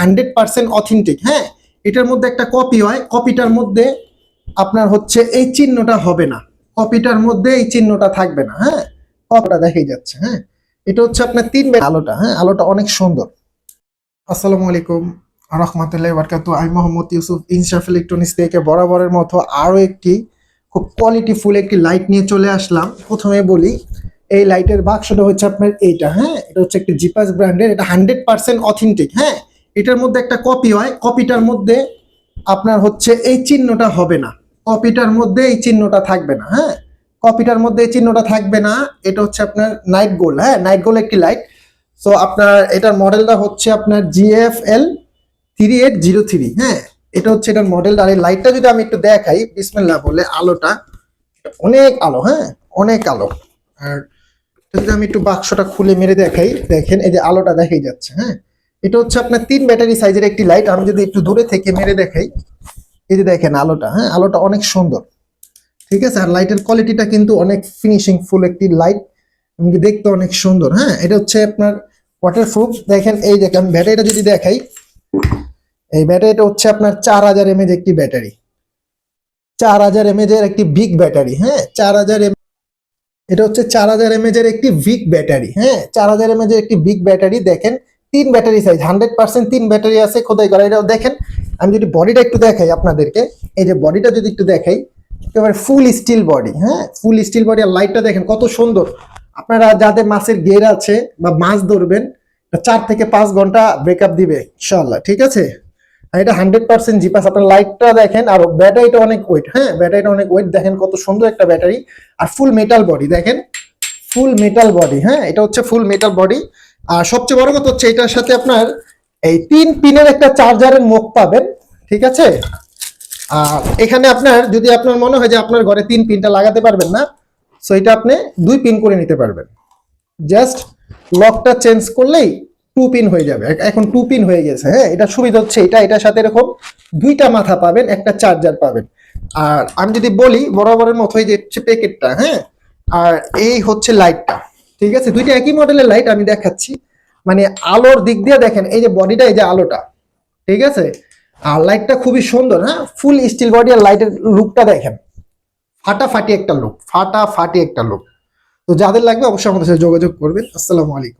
Hundred percent authentic হ্যাঁ? এটার মধ্যে একটা কপি হয় কপিটার মধ্যে আপনার হচ্ছে এই চিহ্নটা হবে না। কপিটার মধ্যে এই চিহ্নটা থাকবে না হ্যাঁ? কপটা দেখাই যাচ্ছে হ্যাঁ? এটা হচ্ছে আপনার তিন আলোটা হ্যাঁ? আলোটা অনেক সুন্দর। আসসালামু আলাইকুম। রহমতুল্লাহ বারকাত আমি মোহাম্মদ ইউসুফ ইনসাফ ইলেকট্রনিক্স থেকে বরাবরের মতো আরও একটি খুব কোয়ালিটিফুল একটি লাইট নিয়ে চলে আসলাম। প্রথমে বলি, এই লাইটের বাক্সটা হচ্ছে আপনার এইটা হ্যাঁ? এটা হচ্ছে একটি জিপাস ব্র্যান্ডের এটা হান্ড্রেড পার্সেন্ট অথেন্টিক হ্যাঁ? এটার মধ্যে একটা কপি হয়। কপিটার মধ্যে আপনার হচ্ছে এই চিহ্নটা হবে না। কপিটার মধ্যে এই চিহ্নটা থাকবে না হ্যাঁ? কপিটার মধ্যে এই চিহ্নটা থাকবে না, এটা হচ্ছে আপনার নাইট গোল্ড হ্যাঁ? নাইট গোল্ড একটি লাইট সো আপনার এটার মডেলটা হচ্ছে আপনার GFL three eight zero three হ্যাঁ? এটা হচ্ছে এটার মডেল আর এই লাইটটা যদি আমি একটু দেখাই, বিসমিল্লাহ বলে আলোটা অনেক আলো হ্যাঁ? অনেক আলো। আর যদি আমি একটু বাক্সটা খুলে মেরে দেখাই, দেখেন, এই যে আলোটা দেখাই যাচ্ছে হ্যাঁ? এটা হচ্ছে আপনার তিন ব্যাটারি সাইজের একটি লাইট। আমি যদি একটু দূরে থেকে মেরে দেখাই, এই যে দেখেন আলোটা হ্যাঁ আলোটা অনেক সুন্দর। ঠিক আছে? আর লাইটের কোয়ালিটিটা কিন্তু অনেক ফিনিশিং ফুল একটি লাইট দেখতে অনেক সুন্দর হ্যাঁ? এটা হচ্ছে আপনার ওয়াটারপ্রুফ দেখেন, এই দেখেন, ব্যাটারিটা যদি দেখাই, এই ব্যাটারিটা হচ্ছে আপনার চার হাজার এমএজ একটি ব্যাটারি। চার হাজার এমএজ এর একটি বিগ ব্যাটারি হ্যাঁ? চার হাজার এটা হচ্ছে চার হাজার এমএজ এর একটি বিগ ব্যাটারি হ্যাঁ? চার হাজার এমএজ এর একটি বিগ ব্যাটারি দেখেন তিন ব্যাটারি সাইজ হান্ড্রেড পার্সেন্ট তিন ব্যাটারি আছে, খোদাই করা। এটাও দেখেন, আমি যদি বডিটা একটু দেখাই আপনাদেরকে, এই যে বডিটা যদি একটু দেখাই, একেবারে ফুল স্টিল বডি হ্যাঁ? ফুল স্টিল বডি আর লাইটটা দেখেন কত সুন্দর। আপনারা যাদের মাছের গের আছে বা মাছ ধরবেন চার থেকে পাঁচ ঘণ্টা ব্রেকআপ দিবে ইনশাল্লাহ ঠিক আছে? আর এটা হান্ড্রেড পার্সেন্ট জিপাস আপনার লাইটটা দেখেন, আর ব্যাটারিটা অনেক ওয়েট হ্যাঁ? ব্যাটারিটা অনেক ওয়েট দেখেন কত সুন্দর একটা ব্যাটারি আর ফুল মেটাল বডি দেখেন ফুল মেটাল বডি হ্যাঁ? এটা হচ্ছে ফুল মেটাল বডি আর সবচেয়ে বড় কথা হচ্ছে এটার সাথে আপনার এই তিন পিনের একটা চার্জারের মুখ পাবেন, ঠিক আছে? আর এখানে আপনার, যদি আপনার মনে হয় যে আপনার ঘরে তিন পিনটা লাগাতে পারবেন না সো এটা আপনি দুই পিন করে নিতে পারবেন। জাস্ট লকটা চেঞ্জ করলেই টু পিন হয়ে যাবে। এখন টু পিন হয়ে গেছে হ্যাঁ? এটা সুবিধা হচ্ছে এটা, এটার সাথে এরকম দুইটা মাথা পাবেন, একটা চার্জার পাবেন। আর আমি যদি বলি বরাবরের মতো এই যে প্যাকেটটা হ্যাঁ? আর এই হচ্ছে লাইটটা ঠিক আছে? দুইটা একই মডেলের লাইট আমি দেখাচ্ছি। মানে আলোর দিক দিয়ে দেখেন, এই যে বডিটা এই যে আলোটা, ঠিক আছে? আর লাইটটা খুবই সুন্দর হ্যাঁ? ফুল স্টিল বডি আর লাইটের লুকটা দেখেন। ফাটাফাটি একটা লুক ফাটাফাটি একটা লুক তো যাদের লাগবে অবশ্যই আমাদের সাথে যোগাযোগ করবেন। আসসালামু আলাইকুম।